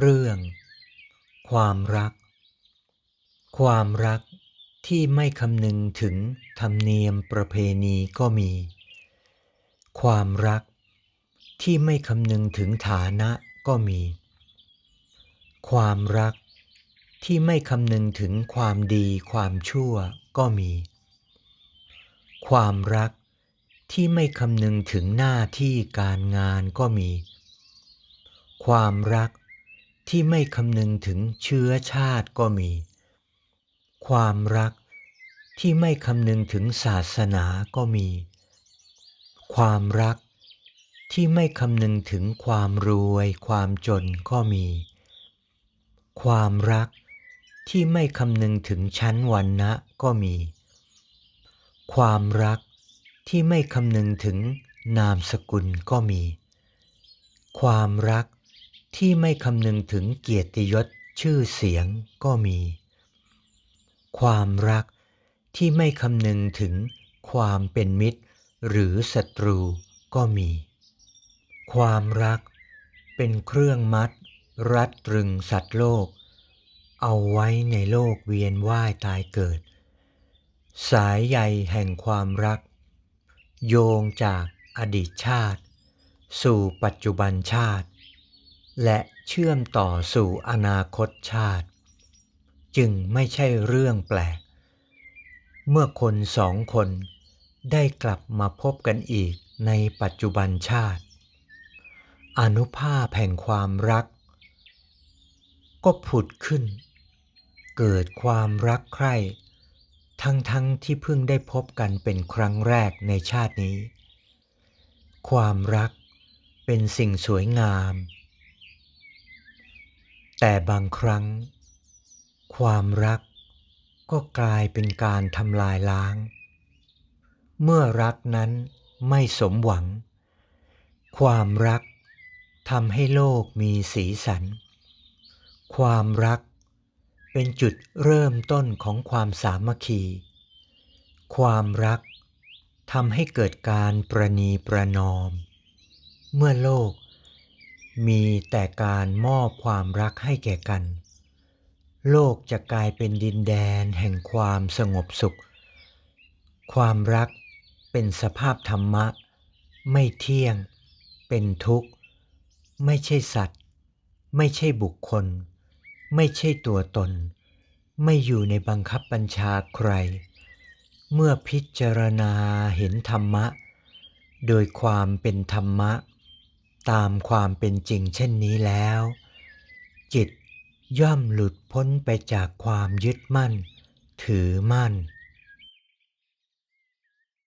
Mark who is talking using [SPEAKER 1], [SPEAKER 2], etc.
[SPEAKER 1] เรื่อง ความรัก ความรักที่ไม่คำนึงถึงธรรมเนียมประเพณีก็มี ความรักที่ไม่คำนึงถึงฐานะก็มี ความรักที่ไม่คำนึงถึงความดีความชั่วก็มี ความรักที่ไม่คำนึงถึงหน้าที่การงานก็มี ความรัก ที่ไม่คำนึงถึงเชื้อชาติก็มี ความรักที่ไม่คำนึงถึงศาสนาก็มี ความรักที่ไม่คำนึงถึงความรวยความจนก็มี ความรักที่ไม่คำนึงถึงชั้นวรรณะก็มี ความรักที่ไม่คำนึงถึงนามสกุลก็มี ความรัก ที่ไม่คำนึงถึงเกียรติยศชื่อเสียงก็มี ความรักที่ไม่คำนึงถึงความเป็นมิตร หรือศัตรูก็มี ความรักเป็นเครื่องมัด รัดตรึงสัตว์โลก เอาไว้ในโลกเวียนว่ายตายเกิด สายใยแห่งความรัก โยงจากอดีตชาติ สู่ปัจจุบันชาติ และเชื่อมต่อสู่อนาคตชาติ จึงไม่ใช่เรื่องแปลก เมื่อคนสองคนได้กลับมาพบกันอีกในปัจจุบันชาติ อนุภาพแห่งความรัก ก็ผุดขึ้น เกิดความรักใคร่ ทั้งทั้งที่เพิ่งได้พบกันเป็นครั้งแรกในชาตินี้ ความรักเป็นสิ่งสวยงาม แต่บางครั้ง ความรักก็กลายเป็นการทำลายล้าง เมื่อรักนั้นไม่สมหวัง ความรักทำให้โลกมีสีสัน ความรักเป็นจุดเริ่มต้นของความสามัคคี ความรักทำให้เกิดการประนีประนอม เมื่อโลก มีแต่การมอบความรักให้แก่กัน โลกจะกลายเป็นดินแดนแห่งความสงบสุข ความรักเป็นสภาพธรรมะ ไม่เที่ยง เป็นทุกข์ ไม่ใช่สัตว์ ไม่ใช่บุคคล ไม่ใช่ตัวตน ไม่อยู่ในบังคับบัญชาใคร เมื่อพิจารณาเห็นธรรมะ โดยความเป็นธรรมะ ตามความเป็นจริงเช่นนี้แล้ว จิตย่อมหลุดพ้นไปจากความยึดมั่น ถือมั่น